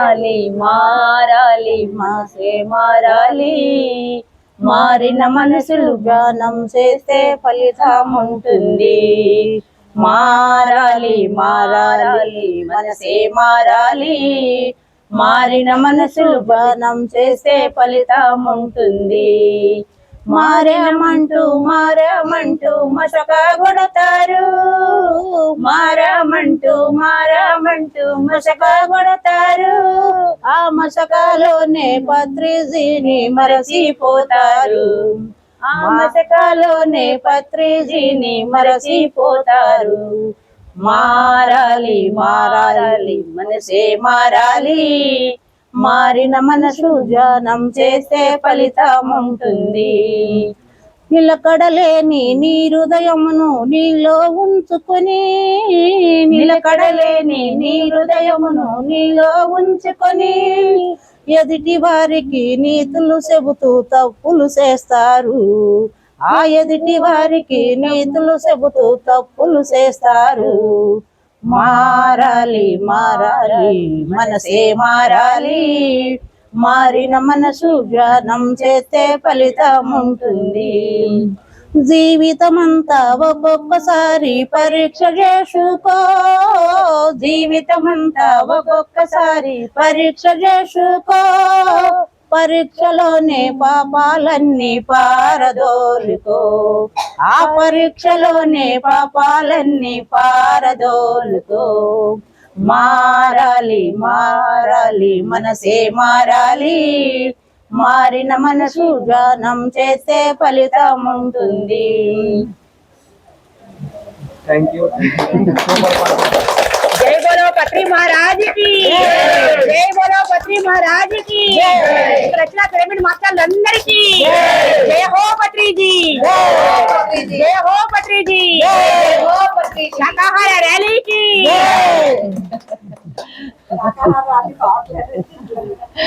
మారాలి మారాలి మాసే మారాలి. మారిన మనసులు గానం చేస్తే ఫలితం ఉంటుంది. మారాలి మారాలి మనసే మారాలి. మారిన మనసులు గానం చేస్తే ఫలితం ఉంటుంది. మారామంటూ మారామంటూ మసక కొడతారు. మారామంటూ మారామంటూ మసక కొడతారు. ఆ పత్రిజీని మరసిపోతారు. ఆ పత్రిజీని మరసిపోతారు. మారాలి మారాలి మనసే మారాలి. మారిన మనసు ధ్యానం చేస్తే ఫలితం ఉంటుంది. నిలకడలేని నీ హృదయమును నీలో ఉంచుకొని. నిలకడలేని నీ హృదయమును నీలో ఉంచుకొని. ఎదుటి వారికి నీతులు చెబుతూ తప్పులు చేస్తారు. ఆ ఎదుటి వారికి నీతులు చెబుతూ తప్పులు చేస్తారు. మారాలి మారాలి మనసే మారాలి. మారిన మనసు ధ్యానం చేస్తే ఫలితం ఉంటుంది జీవితమంతా ఒక్కొక్కసారి పరీక్ష చేసుకో. జీవితమంతా ఒక్కొక్కసారి పరీక్ష చేసుకో. పరీక్షలోనే పాపాలన్నీ పారదోలుకో. ఆ పరీక్షలోనే పాపాలన్నీ పారదోలుకో. మారాలి మారాలి మనసే మారాలి. మారిన మనసు ధ్యానం చేస్తే ఫలితం ఉంటుంది. జై బోలో పత్రి జై. పత్రి మహారాజ్ జయ హో పత్రిజీ జయ హో పత్రిజీ शाकाहार रैली की।